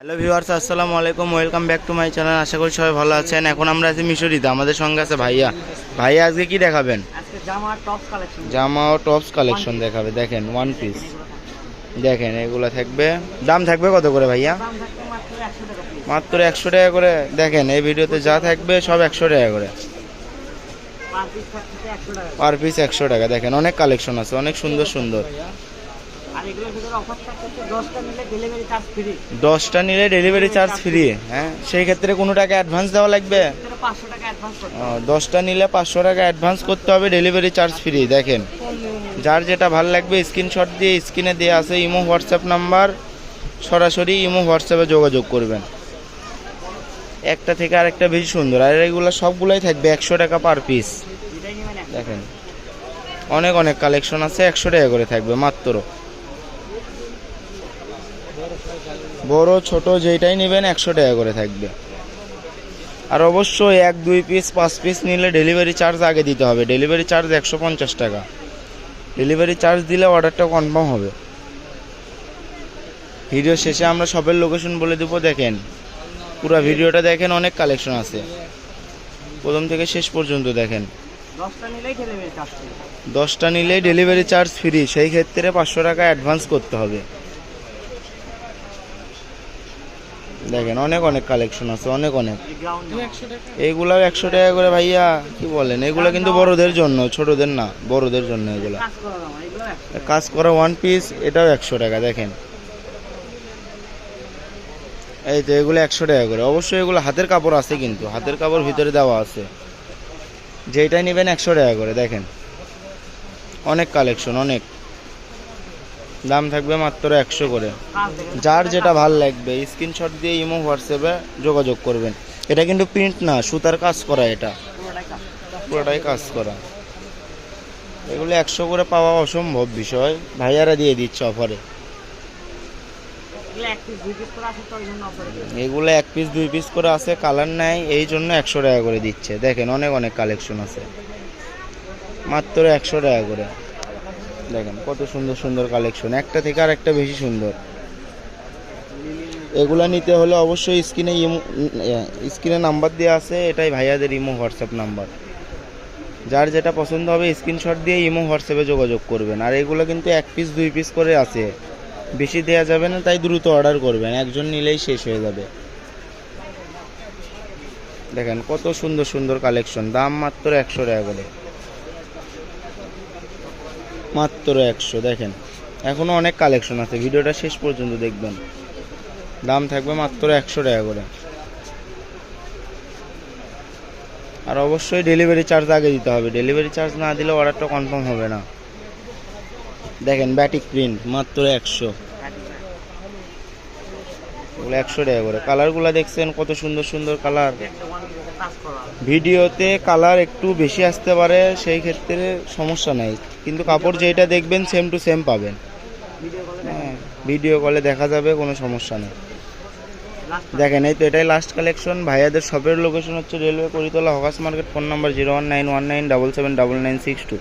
Hello viewers আসসালামু আলাইকুম welcome back to my channel. আশা করি সবাই ভালো আছেন। এখন আমরা আছি মিশরিতে। আমাদের সঙ্গে আছে ভাইয়া। ভাইয়া আজকে কি দেখাবেন? আজকে জামা টপস কালেকশন জামা ও টপস কালেকশন দেখাবে। দেখেন ওয়ান পিস দেখেন এগুলো থাকবে। দাম থাকবে কত করে ভাইয়া? মাত্র একশো টাকা মাত্র একশো টাকা করে। দেখেন এই ভিডিওতে যা থাকবে সব একশো টাকা করে। পার পিস একশো টাকা দেখেন অনেক কালেকশন আছে অনেক সুন্দর সুন্দর। দশটা নিলে ডেলিভারি চার্জ ফ্রি হ্যাঁ সেই ক্ষেত্রে কোনো টাকা অ্যাডভান্স দেওয়া লাগবে? দশটা নিলে পাঁচশো টাকা অ্যাডভান্স করতে হবে ডেলিভারি চার্জ ফ্রি দেখেন। যার যেটা ভালো লাগবে স্ক্রিনশট দিয়ে স্ক্রিনে দেওয়া আছে ইমো হোয়াটসঅ্যাপ নাম্বার। সরাসরি ইমো হোয়াটসঅ্যাপে যোগাযোগ করবেন। একটা থেকে আরেকটা বেশি সুন্দর। আর এগুলো সবগুলোই থাকবে একশো টাকা পার পিস দেখেন। অনেক অনেক কালেকশন আছে একশো টাকা করে থাকবে মাত্র। বড় ছোট যেইটাই নেবেন একশো টাকা করে থাকবে। আর অবশ্যই এক দুই পিস পাঁচ পিস নিলে ডেলিভারি চার্জ আগে দিতে হবে। ডেলিভারি চার্জ একশো পঞ্চাশ টাকা। ডেলিভারি চার্জ দিলে অর্ডারটা কনফার্ম হবে। ভিডিও শেষে আমরা সবের লোকেশন বলে দেবো দেখেন। পুরো ভিডিওটা দেখেন অনেক কালেকশন আছে। প্রথম থেকে শেষ পর্যন্ত দেখেন। দশটা নিলেই ডেলিভারি চার্জ ফ্রি দশটা নিলে ডেলিভারি চার্জ ফ্রি সেই ক্ষেত্রে পাঁচশো টাকা অ্যাডভান্স করতে হবে। দেখেন অনেক অনেক কালেকশন আছে অনেক অনেক। এই গ্রাউন্ড একশো টাকা। করে ভাইয়া কি বলেন? এগুলো কিন্তু বড়দের জন্য ছোটদের না বড়দের জন্য এগুলো। কাজ করা জামা এগুলো একশো কাজ করা ওয়ান পিস এটাও একশো টাকা দেখেন। এই তো এগুলো একশো টাকা করে। অবশ্যই এগুলো হাতের কাপড় আছে কিন্তু হাতের কাপড় ভিতরে দেওয়া আছে। যেইটাই নেবেন একশো টাকা করে দেখেন। অনেক কালেকশন অনেক। দাম থাকবে মাত্র একশো করে। যার যেটা ভালো লাগবে স্ক্রিনশট দিয়ে ইমো, হোয়াটসঅ্যাপে যোগাযোগ করবেন। এটা কিন্তু প্রিন্ট না, সুতার কাজ করা এটা। পুরোটাই কাজ করা। এগুলো একশো করে পাওয়া অসম্ভব বিষয়। ভাইয়ারা দিয়ে দিচ্ছে অফারে এগুলো এক পিস দুই পিস করে আছে কালার নেয় এই জন্য একশো টাকা করে দিচ্ছে। দেখেন অনেক অনেক কালেকশন আছে। মাত্র একশো টাকা করে। দেখেন, কত সুন্দর সুন্দর কালেকশন একটা থেকে আর একটা বেশি সুন্দর। এগুলা নিতে হলে অবশ্যই স্ক্রিনে ইমো স্ক্রিনে নাম্বার দেওয়া আছে, এটাই ভাইয়াদের ইমো হোয়াটসঅ্যাপ নাম্বার। যার যেটা পছন্দ হবে স্ক্রিনশট দিয়ে ইমো হোয়াটসঅ্যাপে যোগাযোগ করবেন। আর এগুলো কিন্তু এক পিস দুই পিস করে আছে। বেশি দেওয়া যাবে না, তাই দ্রুত অর্ডার করবেন। একজন নিলেই শেষ হয়ে যাবে। দেখেন, কত সুন্দর সুন্দর কালেকশন দাম মাত্র একশো টাকা করে। মাত্র একশো, দেখেন। এখনও অনেক কালেকশন আছে, ভিডিওটা শেষ পর্যন্ত দেখবেন। দাম থাকবে মাত্র একশো টাকা করে। আর অবশ্যই ডেলিভারি চার্জ আগে দিতে হবে। ডেলিভারি চার্জ না দিলে অর্ডারটা কনফার্ম হবে না। দেখেন ব্যাটিক প্রিন্ট মাত্র একশো। ওগুলো একশো টাকা করে। কালারগুলো দেখছেন কত সুন্দর সুন্দর কালার। ভিডিওতে কালার একটু বেশি আসতে পারে, সেই ক্ষেত্রে সমস্যা নাই। কিন্তু কাপড় যেটা দেখবেন সেম টু সেম পাবেন। হ্যাঁ ভিডিও কলে দেখা যাবে, কোনো সমস্যা নেই। দেখেন, এই তো এটাই লাস্ট কালেকশন ভাইয়াদের শপের লোকেশন হচ্ছে railway Karitala, hawkers market phone number zero one nine one nine double seven double nine six two